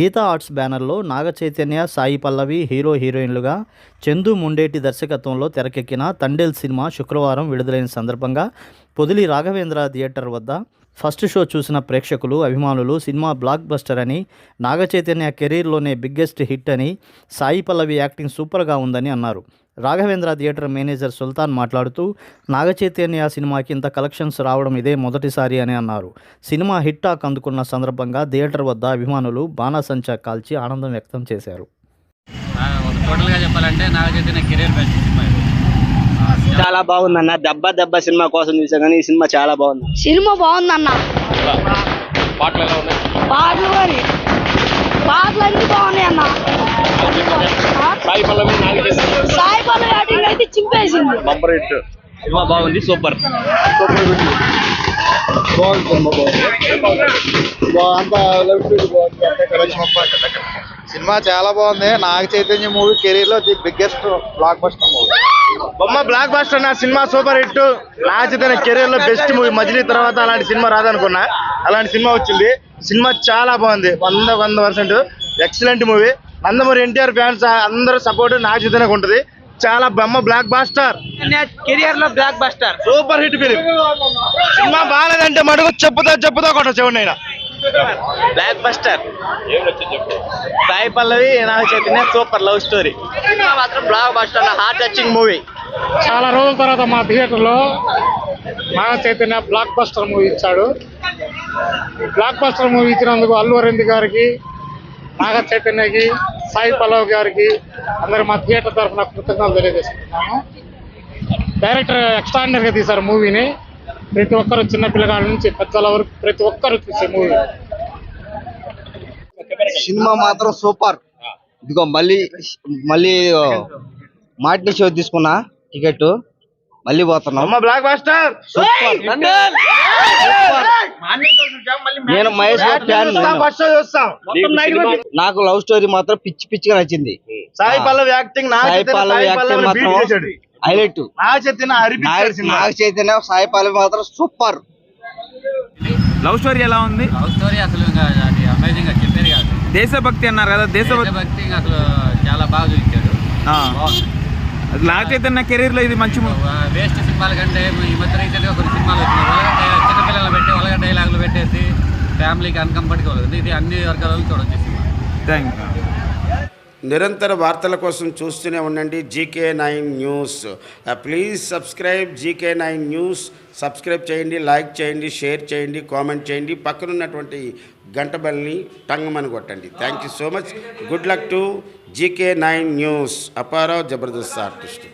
Gita arts బ్యానర్లో Naga Chaitanya Sai Pallavi hero హీరోయిన్లుగా చందు ముండేటి దర్శకత్వంలో తెరకెక్కిన తండేల్ సినిమా శుక్రవారం విడుదలైన సందర్భంగా పొదిలి రాఘవేంద్ర థియేటర్ వద్ద ఫస్ట్ షో చూసిన ప్రేక్షకులు అభిమానులు సినిమా బ్లాక్ బస్టర్ అని నాగ చైతన్య కెరీర్లోనే బిగ్గెస్ట్ హిట్ అని సాయి పల్లవి యాక్టింగ్ సూపర్గా ఉందని అన్నారు. రాఘవేంద్ర థియేటర్ మేనేజర్ సుల్తాన్ మాట్లాడుతూ నాగ చైతన్య సినిమాకి ఇంత కలెక్షన్స్ రావడం ఇదే మొదటిసారి అని అన్నారు. సినిమా హిట్ టాక్ అందుకున్న సందర్భంగా థియేటర్ వద్ద అభిమానులు బాణాసంచా కాల్చి ఆనందం వ్యక్తం చేశారు. టోటల్గా చెప్పాలంటే కెరీర్ బెస్ట్ సినిమా చాలా బాగుందన్న. దెబ్బ దెబ్బ సినిమా కోసం చూసాం కానీ ఈ సినిమా చాలా బాగుంది. సినిమా బాగుందన్న. పాటలు ఎలా ఉన్నాయి? పాటలు పాటలు అన్ని బాగున్నాయి అన్న. బంపర్ హిట్ సినిమా బాగుంది సూపర్. సినిమా చాలా బాగుంది. నాగ చైతన్య మూవీ కెరీర్లో the biggest blockbuster movie. బొమ్మ బ్లాక్ బస్టర్ నా cinema super hit. Naga Chaitanya కెరీర్లో బెస్ట్ మూవీ. మజిలీ తర్వాత అలాంటి సినిమా రాదనుకున్నా. అలాంటి సినిమా వచ్చింది. సినిమా చాలా బాగుంది. వంద వంద percent. Excellent movie. Nandamuri NTR fans అందరూ సపోర్ట్ నాగ చైతన్యకు ఉంటుంది. చాలా బొమ్మ బ్లాక్ బాస్టర్ కెరియర్లో blockbuster super hit film cinema బాగాలేదంటే మటుకు చెప్పుతో చెప్పుతో కొట్ట చూడండి ఈయన. Blockbuster Sai Pallavi Naga Chaitanya super love story మాత్రం blockbuster heart touching movie చాలా రోజుల తర్వాత మా థియేటర్లో Naga Chaitanya blockbuster movie ఇచ్చాడు. బ్లాక్ బస్టర్ మూవీ ఇచ్చినందుకు అల్లు అరవింద్ గారికి నాగ చైతన్యకి సాయి పల్లవ్ గారికి అందరు మా థియేటర్ తరఫున కృతజ్ఞతలు తెలియజేసుకుంటున్నాను డైరెక్టర్ ఎక్స్ట్రాడినరీగా తీశారు మూవీని. ప్రతి ఒక్కరు చిన్న పిల్లగాళ్ళ నుంచి పెద్దల వరకు ప్రతి ఒక్కరు చూసే మూవీ. సినిమా మాత్రం సూపర్. ఇదిగో మళ్ళీ మళ్ళీ మాటిని షో తీసుకున్నా. టికెట్ మళ్ళీ పోతున్నాం. బ్లాక్ బాస్టర్ నేను మహేష్ బాబు ఫ్యాన్ నాకు లవ్ స్టోరీ మాత్రం పిచ్చి పిచ్చిగా నచ్చింది. సాయి పల్లవి యాక్టింగ్ సాయి పల్లవి యాక్టింగ్ మాత్రం హైలైట్ నాగ చైతన్య సాయి పల్లవి మాత్రం సూపర్ లవ్ స్టోరీ ఎలా ఉంది? లవ్ స్టోరీ అసలు అమేజింగ్గా చెప్పేది కాదు. దేశభక్తి అన్నారు కదా దేశభక్తి అసలు చాలా బాగా చూపించాడు. ఆ. నాగ చైతన్య కెరీర్లో ఇది మంచి వేస్ట్ సినిమాల కంటే ఈ మధ్య రీసెంట్గా కొన్ని సినిమాలు వచ్చినాయి. చిన్నపిల్లలు పెట్టి ఒలగ డైలాగులు పెట్టేసి ఫ్యామిలీకి అన్కంఫర్ట్గా ఉంది ఇది అన్ని వర్గాల వాళ్ళు చూడొచ్చు థ్యాంక్ యూ. నిరంతర వార్తల కోసం చూస్తూనే ఉండండి GK nine news. Please subscribe GK nine news. Subscribe చేయండి లైక్ చేయండి షేర్ చేయండి కామెంట్ చేయండి. పక్కనున్నటువంటి గంట బెల్ని టంగమని కొట్టండి. Thank you so much. Good luck to GK nine news. Apparao Jabardasth artist.